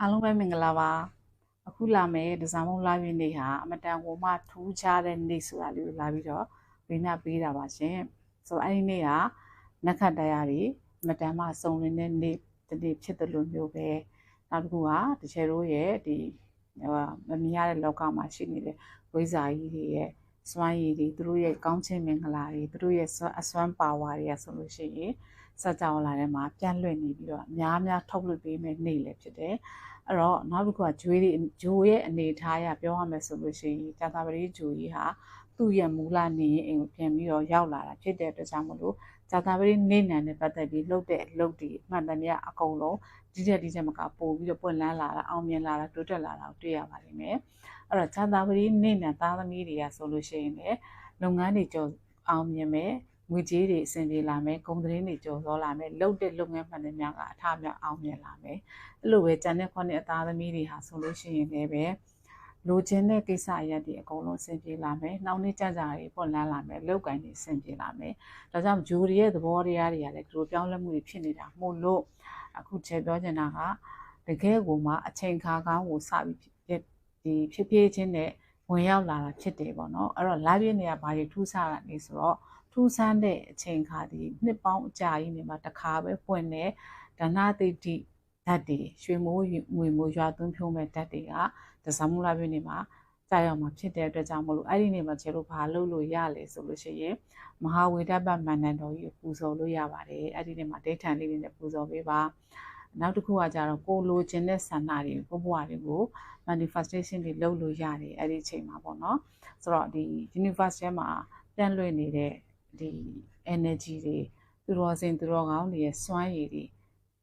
အားလုံးပဲမင်္ဂလာပါအခုလာမယ်ဒီဇိုင်းမုံလာပြည့်နေ့ဟာအမတန်ဟိုမှထူးခြားတဲ့နေ့ဆိုတာလေးကိုလာပြီးတော့ဝိနာပေးတာပါရှင်ဆိုတော့အဲ့ဒီနေ့ကနက္ခတ်တရားတွေအမတန်မှစုံလင်တဲ့နေ့တစ်နေ့ဖြစ်တယ်လို့မျိုးပဲနောက်တစ်ခုကတချေတို့ရဲ့ဒီဟိုမမြင်ရတဲ့လောကမှာရှိနေတဲ့ဝိဇာကြီးတွေရဲ့စွမ်းရည်တွေသူတို့ရဲ့ကောင်းခြင်းမင်္ဂလာတွေသူတို့ရဲ့အစွမ်းပါဝါတွေကဆိုလို့ရှိရင် စကြဝဠာထဲမှာပြန့်လွင့်နေပြီးတော့အများများထုတ်လွှတ်ပေးမဲ့နေ့လည်းဖြစ်တယ်အဲ့တော့နောက်တစ်ခုကဂျွေးတွေဂျိုရဲ့အနေထားအရပြောရမယ်ဆိုလို့ရှိရင်ကြာတာပတိဂျိုကြီးဟာသူ့ရဲ့မူလနေရင်အိမ်ကိုပြန်ပြီးတော့ရောက်လာတာဖြစ်တဲ့အတွက်ကြောင့်မလို့ကြာတာပတိနေနံနဲ့ပတ်သက်ပြီးလှုပ်တဲ့အလုပ်တွေအမှန်တမ်းအကုန်လုံးဒီတဲ့ဒီချက်မကပို့ပြီးတော့ပွင့်လန်းလာတာအောင်မြင်လာတာတိုးတက်လာတာကိုတွေ့ရပါလိမ့်မယ်အဲ့တော့ကြာတာပတိနေနံသားသမီးတွေကဆိုလို့ရှိရင်လည်းလုပ်ငန်းတွေကြောအောင်မြင်မယ် ငွေကြေးတွေအဆင်ပြေလာမယ်ကုန်သတင်းတွေကျော်စောလာမယ်လုပ်တဲ့လုပ်ငန်းမှန်သမျှကအထမြောက်အောင်မြင်လာမယ်အဲ့လိုပဲကျန်တဲ့ခုနှစ်အသားသမီးတွေဟာဆိုလို့ရှိရင်လည်းပဲလိုချင်တဲ့ကိစ္စအရက်တွေအကုန်လုံးအဆင်ပြေလာမယ်နှောင်းနှကြကြတွေပွင့်လန်းလာမယ်လောက်ကင်တွေအဆင်ပြေလာမယ်ဒါကြောင့်ဂျူရီရဲ့သဘောတရားတွေကလည်းဒီလိုပြောင်းလဲမှုတွေဖြစ်နေတာမို့လို့အခုချက်ပြောချင်တာကတကယ်ကိုမှအချိန်ခါကောင်းကိုစပြီးဒီဖြစ်ဖြစ်ချင်းနဲ့ဝင်ရောက်လာတာဖြစ်တယ်ပေါ့နော်အဲ့တော့လာပြည့်နေရဘာတွေထူးဆတာနေဆိုတော့ ထူးဆန်းတဲ့အချိန်ခါဒီနှစ်ပေါင်းအကြာကြီးနေမှာတစ်ခါပဲပွင့်တဲ့ဒနာတိတိဓာတ်တွေရွှေမိုးငွေမိုးရွာသွန်းဖြုံးမဲ့ဓာတ်တွေကဒဇမူလာပြည့်နေမှာကြာရောက်မှာဖြစ်တဲ့အတွက်ကြောင့်မလို့အဲ့ဒီနေမှာကျတို့ဘာလုပ်လို့ရလဲဆိုလို့ရှိရင်မဟာဝေဒပမန္တန်တော်ကြီးကိုပူဇော်လို့ရပါတယ်အဲ့ဒီနေမှာဒိဋ္ဌံလေးတွေနဲ့ပူဇော်ပေးပါနောက်တစ်ခုကကြတော့ကိုလိုချင်တဲ့ဆန္ဒတွေကိုဘဝတွေကို manifestation တွေလုပ်လို့ရတယ်အဲ့ဒီအချိန်မှာပေါ့နော်ဆိုတော့ဒီ universe ထဲမှာပြန့်လွင့်နေတဲ့ ဒီ energy တွေသူတော်စင်သူတော်ကောင်းတွေရဲ့စွမ်းရည်တွေ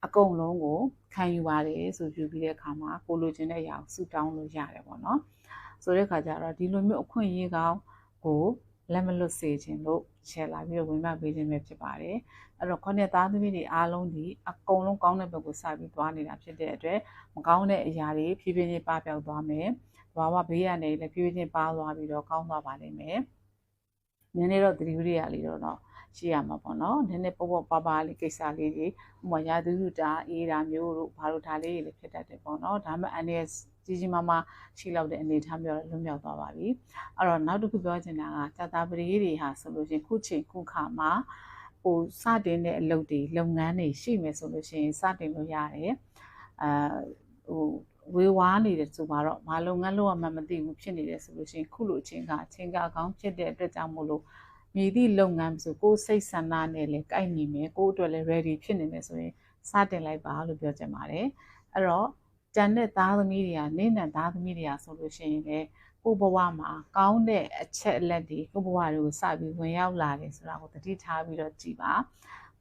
အကုန်လုံးကိုခံယူပါတယ်ဆိုပြပြီးတဲ့အခါမှာကိုလိုချင်တဲ့အရာကိုဆူတောင်းလို့ရတယ်ပေါ့နော်ဆိုတဲ့အခါကျတော့ဒီလိုမျိုးအခွင့်အရေးကောင်းကိုလက်မလွတ်စေခြင်းလို့ရှယ်လာပြီးတော့ဝင်မပေးခြင်းပဲဖြစ်ပါတယ်အဲ့တော့ခေါင်းနဲ့သားသမီးတွေအားလုံးဒီအကုန်လုံးကောင်းတဲ့ဘက်ကိုစပြီးသွားနေတာဖြစ်တဲ့အတွက်မကောင်းတဲ့အရာတွေဖြည်းဖြည်းချင်းပပျောက်သွားမယ်။ဘာဝဘေးရနေလည်းဖြည်းဖြည်းချင်းပါသွားပြီးတော့ကောင်းသွားပါလိမ့်မယ်။ နည်းနည်းတော့သတိဝိရိယလေးတော့တော့ရှိရမှာပေါ့နော်။နည်းနည်းပေါ့ပေါ့ပါပါလေးကိစ္စလေးတွေဥပမာရာသီဥတုအေးတာမျိုးတို့ဘာလို့ဒါလေးတွေလည်းဖြစ်တတ်တယ်ပေါ့နော်။ဒါမှအန်ရဲ့ကြီးကြီးမားမားရှိလောက်တဲ့အနေထားမျိုးလွတ်မြောက်သွားပါပြီ။အဲ့တော့နောက်တစ်ခုပြောချင်တာကကြာတာပရိတွေဟာဆိုလို့ရှိရင်ခုချိန်ခုခါမှာဟိုစတင်တဲ့အလုပ်တွေလုပ်ငန်းတွေရှိမယ်ဆိုလို့ရှိရင်စတင်လို့ရတယ်။အာဟို ဝေဝါးနေတယ်ဆိုတော့ဘာလုပ်ငန်းလုပ်ရမှမသိဘူးဖြစ်နေတယ်ဆိုလို့ရှိရင်ခုလိုအချိန်ကအချိန်ကအကောင်းဖြစ်တဲ့အတွက်ကြောင့်မို့လို့မြည်သည့်လုပ်ငန်းဆိုကိုယ်စိတ်ဆန္ဒနဲ့လည်းကိုက်ညီမယ်ကိုယ်အတွက်လည်း ready ဖြစ်နေမယ်ဆိုရင်စတင်လိုက်ပါလို့ပြောချင်ပါတယ်အဲ့တော့တန်တဲ့သားသမီးတွေကနေနဲ့သားသမီးတွေကဆိုလို့ရှိရင်လည်းကိုဘဝမှာကောင်းတဲ့အချက်အလက်တွေကိုဘဝတွေကိုစပြီးဝင်ရောက်လာတယ်ဆိုတာကိုတတိထားပြီးတော့ကြည်ပါ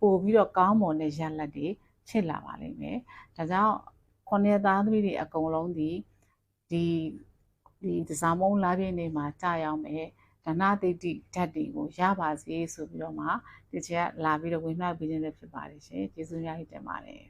ပို့ပြီးတော့ကောင်းမွန်တဲ့ရလဒ်တွေဖြစ်လာပါလိမ့်မယ်ဒါကြောင့် ခုနှစ်သားသမီးတွေအကုန်လုံးဒီဒီဒီတစားမုံလာပြည့်နေမှာကြာရောက်မယ်ဒနာတိတိဓာတ်တွေကိုရပါစေဆိုပြီးတော့မှဒီချက်ကလာပြီးတော့ဝင်မှပေးခြင်းလည်းဖြစ်ပါတယ်ရှင်ကျေးဇူးများတင်ပါတယ်